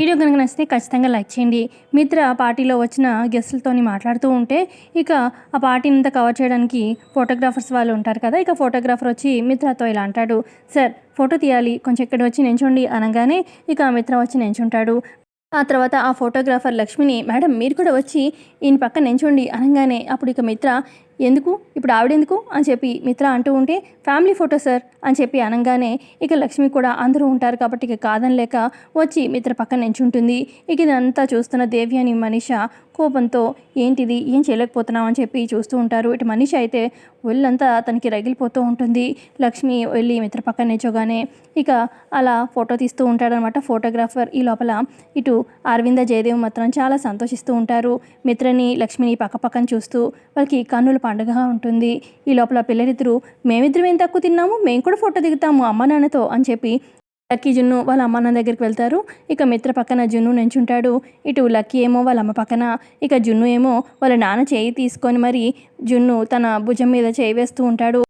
Video కనుక నచ్చితే ఖచ్చితంగా లైక్ చేయండి. మిత్ర పార్టీలో వచ్చిన గెస్టులతోని మాట్లాడుతూ ఉంటే ఇక ఆ పార్టీని అంతా కవర్ చేయడానికి ఫోటోగ్రాఫర్స్ వాళ్ళు ఉంటారు కదా ఇక ఫోటోగ్రాఫర్ వచ్చి మిత్రతో ఇలా అంటాడు సార్ ఫోటో తీయాలి కొంచెం ఇక్కడ వచ్చి నించోండి అనగానే ఇక మిత్ర వచ్చి నించుంటాడు. ఆ తర్వాత ఆ ఫోటోగ్రాఫర్ లక్ష్మిని మేడం మీరు కూడా వచ్చి ఈయన పక్కన నించోండి అనగానే అప్పుడు ఇక మిత్ర ఎందుకు? ఇప్పుడు ఆవిడెందుకు? అని చెప్పి మిత్ర అంటూ ఉంటే ఫ్యామిలీ ఫోటో సార్ అని చెప్పి అనగానే ఇక లక్ష్మి కూడా అందరూ ఉంటారు కాబట్టి ఇక కాదనలేక వచ్చి మిత్ర పక్కన నించుంటుంది. ఇక ఇదంతా చూస్తున్న దేవి అని మనీష కోపంతో ఏంటిది? ఏం చేయలేకపోతున్నాం అని చెప్పి చూస్తూ ఉంటారు. ఇటు మనిషి అయితే ఒళ్ళంతా తనకి రగిలిపోతూ ఉంటుంది. లక్ష్మి వెళ్ళి మిత్ర పక్కన నిల్చోగానే ఇక అలా ఫోటో తీస్తూ ఉంటాడనమాట ఫోటోగ్రాఫర్. ఈ లోపల ఇటు అరవింద జయదేవ్ మాత్రం చాలా సంతోషిస్తూ ఉంటారు. మిత్రని లక్ష్మిని పక్క పక్కన చూస్తూ వాళ్ళకి కన్నుల పండుగగా ఉంటుంది. ఈ లోపల పిల్లలిద్దరూ మేమిద్దరం ఏం తక్కువ తిన్నాము? మేము కూడా ఫోటో దిగుతాము అమ్మ నాన్నతో అని చెప్పి లక్కీ జున్ను వాళ్ళ అమ్మ నాన్న దగ్గరికి వెళ్తారు. ఇక మిత్ర పక్కన జున్ను నించుంటాడు. ఇటు లక్కీ ఏమో వాళ్ళ అమ్మ పక్కన ఇక జున్ను ఏమో వాళ్ళ నాన్న చేయి తీసుకొని మరి జున్ను తన భుజం మీద చేయి వేస్తూ ఉంటాడు.